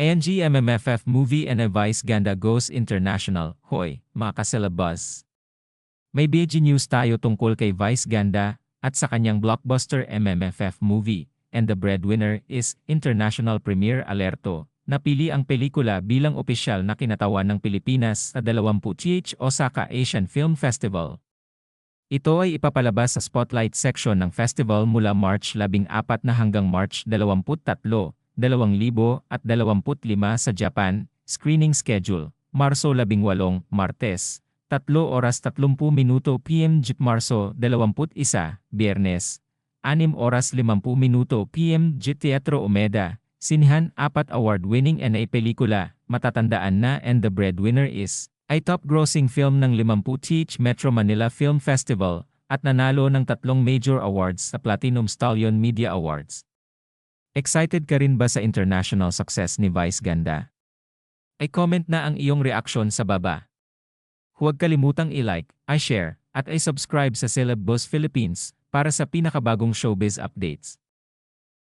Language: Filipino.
ANG MMFF Movie and Vice Ganda Goes International. Hoy, mga kasalabas. May BG news tayo tungkol kay Vice Ganda at sa kanyang blockbuster MMFF movie, and the breadwinner is International Premiere Alerto. Napili ang pelikula bilang opisyal na kinatawan ng Pilipinas sa 20th Osaka Asian Film Festival. Ito ay ipapalabas sa spotlight section ng festival mula March 14 na hanggang March 23, 2025 sa Japan. Screening schedule, Marso 18, Martes, 3 oras 30 minuto PM J Marso 21, Biyernes, 6 oras 50 minuto PM J Teatro Omeda, Sinhan 4 award-winning NA pelikula, matatandaan na and the breadwinner is, ay top-grossing film ng 50th Metro Manila Film Festival at nanalo ng tatlong major awards sa Platinum Stallion Media Awards. Excited ka rin ba sa international success ni Vice Ganda? Ay comment na ang iyong reaksyon sa baba. Huwag kalimutang i-like, i-share, at i-subscribe sa Celeb Boss Philippines para sa pinakabagong showbiz updates.